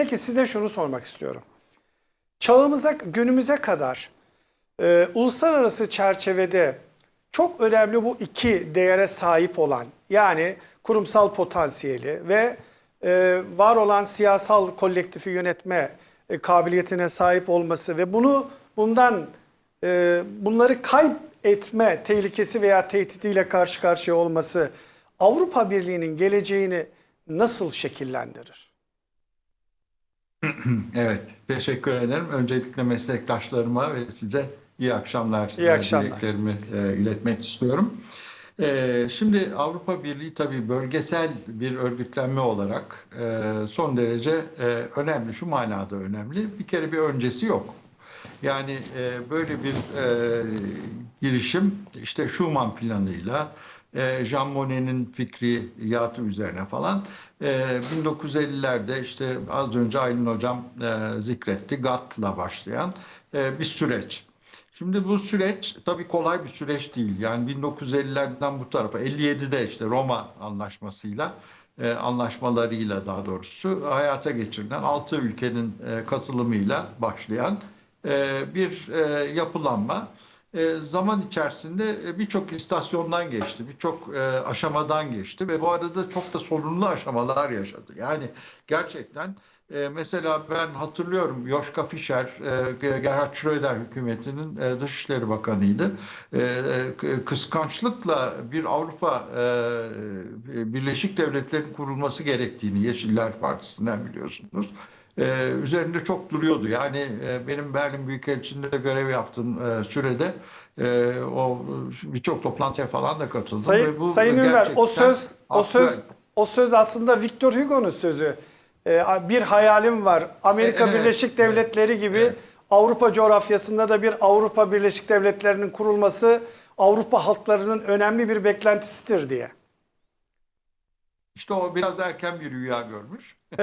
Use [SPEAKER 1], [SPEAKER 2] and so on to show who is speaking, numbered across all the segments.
[SPEAKER 1] Peki size şunu sormak istiyorum. Çağımıza, günümüze kadar e, uluslararası çerçevede çok önemli bu iki değere sahip olan yani kurumsal potansiyeli ve e, var olan siyasal kolektifi yönetme e, kabiliyetine sahip olması ve bunu bundan e, bunları kaybetme tehlikesi veya tehdidiyle karşı karşıya olması Avrupa Birliği'nin geleceğini nasıl şekillendirir?
[SPEAKER 2] Evet, teşekkür ederim. Öncelikle meslektaşlarıma ve size iyi akşamlar,
[SPEAKER 1] İyi
[SPEAKER 2] e,
[SPEAKER 1] akşamlar.
[SPEAKER 2] dileklerimi e, iletmek istiyorum. E, şimdi Avrupa Birliği tabii bölgesel bir örgütlenme olarak e, son derece e, önemli, şu manada önemli. Bir kere bir öncesi yok. Yani e, böyle bir e, girişim işte Schuman planıyla, e, Jean Monnet'in fikriyatı üzerine falan e, 1950'lerde işte az önce Aylin Hocam e, zikretti GATT'la başlayan e, bir süreç. Şimdi bu süreç tabii kolay bir süreç değil. Yani 1950'lerden bu tarafa 57'de işte Roma anlaşmasıyla e, anlaşmalarıyla daha doğrusu hayata geçirilen 6 ülkenin e, katılımıyla başlayan e, bir e, yapılanma e, zaman içerisinde e, birçok istasyondan geçti, birçok e, aşamadan geçti ve bu arada çok da sorunlu aşamalar yaşadı. Yani gerçekten mesela ben hatırlıyorum Joschka Fischer, Gerhard Schröder hükümetinin Dışişleri Bakanıydı. Kıskançlıkla bir Avrupa Birleşik Devletleri'nin kurulması gerektiğini Yeşiller Partisi'nden biliyorsunuz. Ee, üzerinde çok duruyordu. Yani e, benim Berlin Büyükelçiliğinde görev yaptığım e, sürede e, o birçok toplantıya falan da katıldım.
[SPEAKER 1] Sayın,
[SPEAKER 2] ve bu
[SPEAKER 1] Sayın Ünver, o söz o söz o söz aslında Victor Hugo'nun sözü. Bir hayalim var. Amerika
[SPEAKER 2] E, evet,
[SPEAKER 1] Birleşik Devletleri gibi
[SPEAKER 2] evet.
[SPEAKER 1] Avrupa coğrafyasında da bir Avrupa Birleşik Devletleri'nin kurulması Avrupa halklarının önemli bir beklentisidir diye.
[SPEAKER 2] İşte o biraz erken bir rüya görmüş.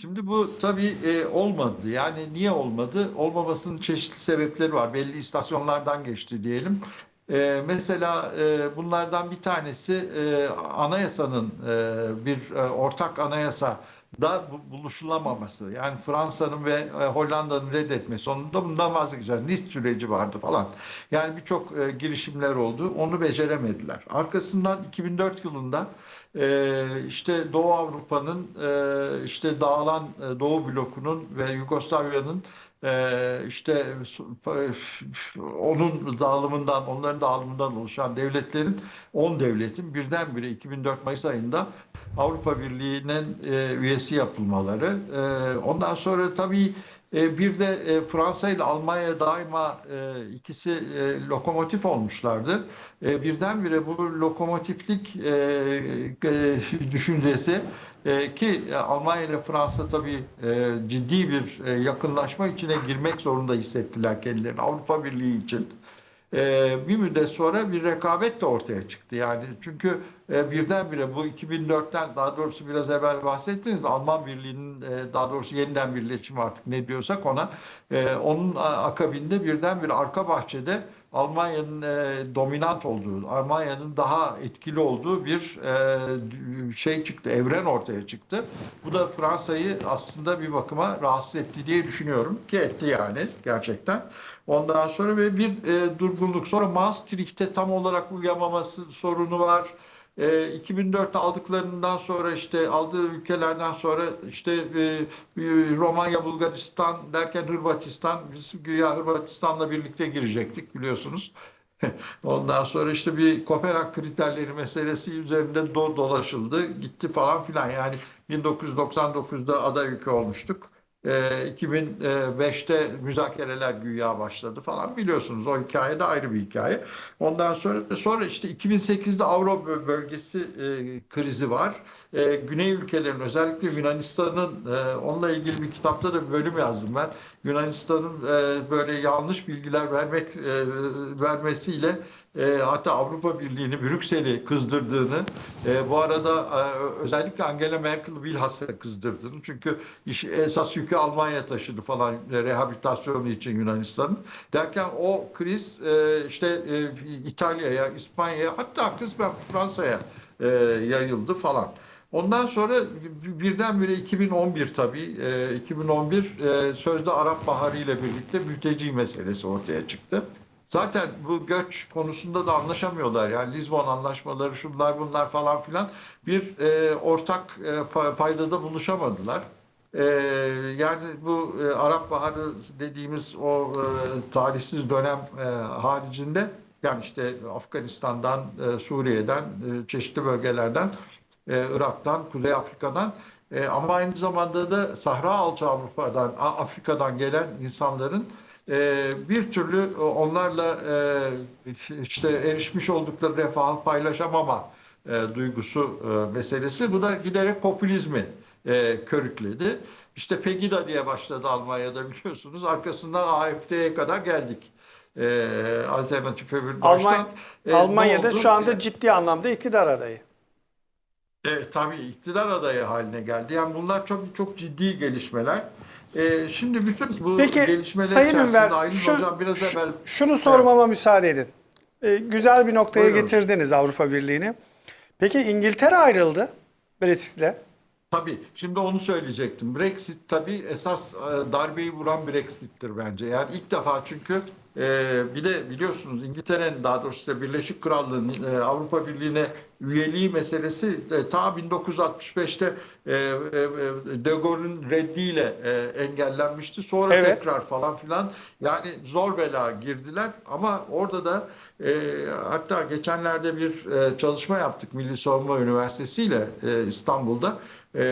[SPEAKER 2] Şimdi bu tabii e, olmadı. Yani niye olmadı? Olmamasının çeşitli sebepleri var. Belli istasyonlardan geçti diyelim. E, mesela e, bunlardan bir tanesi e, anayasanın e, bir e, ortak anayasa da bu- buluşulamaması. Yani Fransa'nın ve e, Hollanda'nın reddetmesi. Sonunda bundan vazgeçeceğiz. Nice süreci vardı falan. Yani birçok e, girişimler oldu. Onu beceremediler. Arkasından 2004 yılında e, işte Doğu Avrupa'nın e, işte dağılan e, Doğu blokunun ve Yugoslavya'nın e, işte onun dağılımından, onların dağılımından oluşan devletlerin 10 devletin birdenbire 2004 Mayıs ayında Avrupa Birliği'nin e, üyesi yapılmaları. E, ondan sonra tabii e, bir de e, Fransa ile Almanya daima e, ikisi lokomotif olmuşlardı. E, birdenbire bu lokomotiflik düşüncesi ki Almanya ile Fransa tabii ciddi bir yakınlaşma içine girmek zorunda hissettiler kendilerini Avrupa Birliği için. Ee, bir müddet sonra bir rekabet de ortaya çıktı. Yani çünkü e, birdenbire bu 2004'ten daha doğrusu biraz evvel bahsettiniz Alman Birliği'nin e, daha doğrusu yeniden birleşimi artık ne diyorsak ona e, onun akabinde birdenbire arka bahçede Almanya'nın e, dominant olduğu, Almanya'nın daha etkili olduğu bir e, şey çıktı, evren ortaya çıktı. Bu da Fransa'yı aslında bir bakıma rahatsız etti diye düşünüyorum ki etti yani gerçekten. Ondan sonra ve bir e, durgunluk. Sonra Maastricht'te tam olarak uyamaması sorunu var. E, 2004'te aldıklarından sonra işte aldığı ülkelerden sonra işte e, e, Romanya, Bulgaristan derken Hırvatistan biz güya Hırvatistan'la birlikte girecektik biliyorsunuz. Ondan sonra işte bir Kopenhag kriterleri meselesi üzerinde do dolaşıldı, gitti falan filan. Yani 1999'da aday ülke olmuştuk. Ee, 2005'te müzakereler güya başladı falan biliyorsunuz o hikaye de ayrı bir hikaye. Ondan sonra sonra işte 2008'de Avro bölgesi e, krizi var. E, Güney ülkelerin özellikle Yunanistan'ın e, onunla ilgili bir kitapta da bir bölüm yazdım ben. Yunanistan'ın e, böyle yanlış bilgiler vermek e, vermesiyle e, hatta Avrupa Birliği'ni Brüksel'i kızdırdığını, e, bu arada e, özellikle Angela Merkel bilhassa kızdırdığını çünkü iş, esas yükü Almanya taşıdı falan e, rehabilitasyonu için Yunanistan'ın. Derken o kriz e, işte e, İtalya'ya, İspanya'ya hatta kısmen Fransa'ya e, yayıldı falan. Ondan sonra birdenbire 2011 tabii, e, 2011 e, sözde Arap Baharı ile birlikte mülteci meselesi ortaya çıktı. Zaten bu göç konusunda da anlaşamıyorlar. Yani Lizbon anlaşmaları, şunlar bunlar falan filan bir e, ortak e, pa- paydada buluşamadılar. E, yani bu e, Arap Baharı dediğimiz o e, tarihsiz dönem e, haricinde yani işte Afganistan'dan, e, Suriye'den, e, çeşitli bölgelerden, e, Irak'tan, Kuzey Afrika'dan e, ama aynı zamanda da Sahra Altı Avrupa'dan, Afrika'dan gelen insanların e, bir türlü onlarla e, işte erişmiş oldukları refahı paylaşamama e, duygusu e, meselesi. Bu da giderek popülizmi e, körükledi. İşte Pegida diye başladı Almanya'da biliyorsunuz. Arkasından AFD'ye kadar geldik. E, alternatif öbür
[SPEAKER 1] Alman-.
[SPEAKER 2] E,
[SPEAKER 1] Almanya'da şu anda
[SPEAKER 2] E,
[SPEAKER 1] ciddi anlamda iktidar adayı.
[SPEAKER 2] E, tabii iktidar adayı haline geldi. Yani bunlar çok çok ciddi gelişmeler. E, şimdi bütün bu
[SPEAKER 1] Peki
[SPEAKER 2] gelişmeler
[SPEAKER 1] Sayın Ünver
[SPEAKER 2] Aylin
[SPEAKER 1] şu-
[SPEAKER 2] Hocam biraz
[SPEAKER 1] şu-
[SPEAKER 2] evvel
[SPEAKER 1] şunu sormama müsaade edin. Ee, güzel bir noktaya
[SPEAKER 2] Buyurun.
[SPEAKER 1] getirdiniz Avrupa Birliği'ni. Peki İngiltere ayrıldı Brexit'le.
[SPEAKER 2] Tabii. Şimdi onu söyleyecektim. Brexit tabii esas e, darbeyi vuran Brexit'tir bence. Yani ilk defa çünkü e, bir de biliyorsunuz İngiltere'nin daha doğrusu da Birleşik Krallığı'nın e, Avrupa Birliği'ne üyeliği meselesi e, ta 1965'te e, e, e, De Gaulle'ün reddiyle e, engellenmişti. Sonra
[SPEAKER 1] Evet.
[SPEAKER 2] tekrar falan filan yani zor bela girdiler ama orada da e, hatta geçenlerde bir e, çalışma yaptık Milli Savunma Üniversitesi ile e, İstanbul'da. E,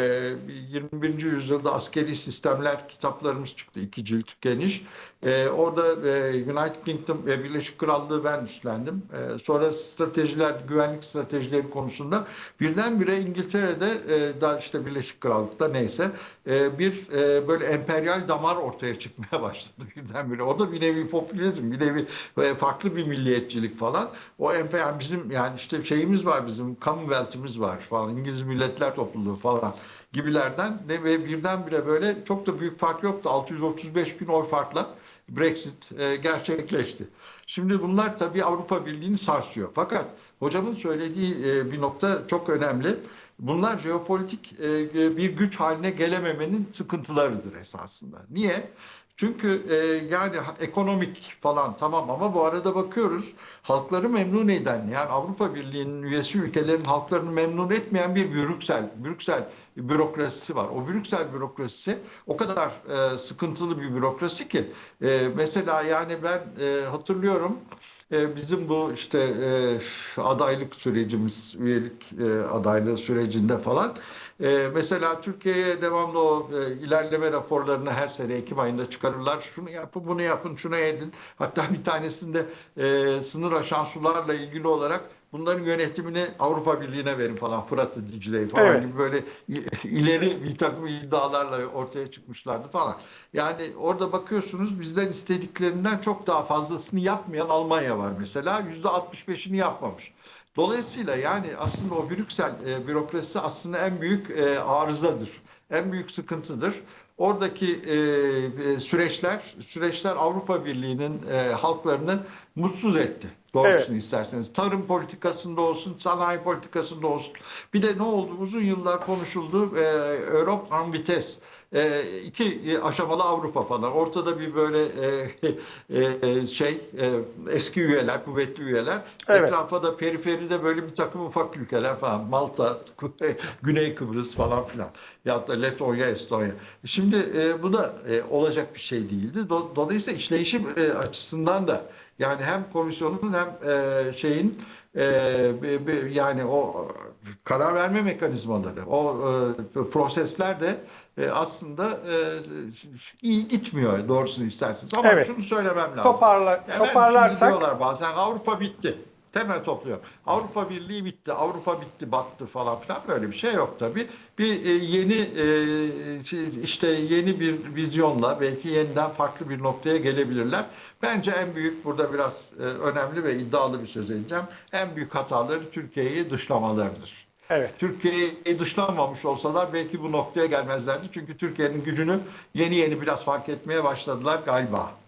[SPEAKER 2] 21. yüzyılda askeri sistemler kitaplarımız çıktı. iki cilt geniş. E, orada e, United Kingdom ve Birleşik Krallığı ben üstlendim. E, sonra stratejiler, güvenlik stratejileri konusunda birdenbire İngiltere'de e, da işte Birleşik Krallık'ta neyse e, bir e, böyle emperyal damar ortaya çıkmaya başladı birdenbire. O da bir nevi popülizm, bir nevi e, farklı bir milliyetçilik falan. O emperyal bizim yani işte şeyimiz var bizim Commonwealth'imiz var falan İngiliz Milletler Topluluğu falan gibilerden ve birdenbire böyle çok da büyük fark yoktu. 635 bin oy farkla Brexit e, gerçekleşti. Şimdi bunlar tabii Avrupa Birliği'ni sarsıyor. Fakat hocamın söylediği e, bir nokta çok önemli. Bunlar jeopolitik e, bir güç haline gelememenin sıkıntılarıdır esasında. Niye? Çünkü e, yani ekonomik falan tamam ama bu arada bakıyoruz halkları memnun eden yani Avrupa Birliği'nin üyesi ülkelerin halklarını memnun etmeyen bir Brüksel, Brüksel bürokrasisi var. O Brüksel bürokrasisi o kadar e, sıkıntılı bir bürokrasi ki e, mesela yani ben e, hatırlıyorum e, bizim bu işte e, adaylık sürecimiz, üyelik e, adaylığı sürecinde falan e, mesela Türkiye'ye devamlı o e, ilerleme raporlarını her sene Ekim ayında çıkarırlar. Şunu yapın, bunu yapın, şunu edin. Hatta bir tanesinde e, sınır aşan sularla ilgili olarak bunların yönetimini Avrupa Birliği'ne verin falan. Fırat'ı, Dicle'yi falan
[SPEAKER 1] Evet.
[SPEAKER 2] gibi böyle ileri bir takım iddialarla ortaya çıkmışlardı falan. Yani orada bakıyorsunuz bizden istediklerinden çok daha fazlasını yapmayan Almanya var mesela. %65'ini yapmamış. Dolayısıyla yani aslında o Brüksel e, bürokrasisi aslında en büyük e, arızadır. En büyük sıkıntıdır. Oradaki e, e, süreçler süreçler Avrupa Birliği'nin e, halklarını mutsuz etti. Doğrusunu isterseniz. Tarım politikasında olsun, sanayi politikasında olsun. Bir de ne oldu? Uzun yıllar konuşuldu. E, Europe en vites. E, iki aşamalı Avrupa falan. Ortada bir böyle e, e, şey e, eski üyeler, kuvvetli üyeler.
[SPEAKER 1] Evet.
[SPEAKER 2] Etrafa da periferide böyle bir takım ufak ülkeler falan. Malta, Güney Kıbrıs falan filan. Ya da Letonya, Estonya. Şimdi e, bu da e, olacak bir şey değildi. Do- dolayısıyla işleyişim e, açısından da yani hem komisyonun hem e, şeyin e, yani o karar verme mekanizmaları, o e, prosesler de e, aslında e, iyi gitmiyor doğrusunu isterseniz. Ama
[SPEAKER 1] Evet.
[SPEAKER 2] şunu söylemem lazım.
[SPEAKER 1] Toparla, toparlarsak
[SPEAKER 2] diyorlar bazen Avrupa bitti. Temel topluyor. Avrupa Birliği bitti, Avrupa bitti, battı falan filan böyle bir şey yok tabii. Bir e, yeni e, şey, işte yeni bir vizyonla belki yeniden farklı bir noktaya gelebilirler. Bence en büyük burada biraz e, önemli ve iddialı bir söz edeceğim. En büyük hataları Türkiye'yi dışlamalarıdır.
[SPEAKER 1] evet.
[SPEAKER 2] Türkiye'yi dışlamamış olsalar belki bu noktaya gelmezlerdi. Çünkü Türkiye'nin gücünü yeni yeni biraz fark etmeye başladılar galiba.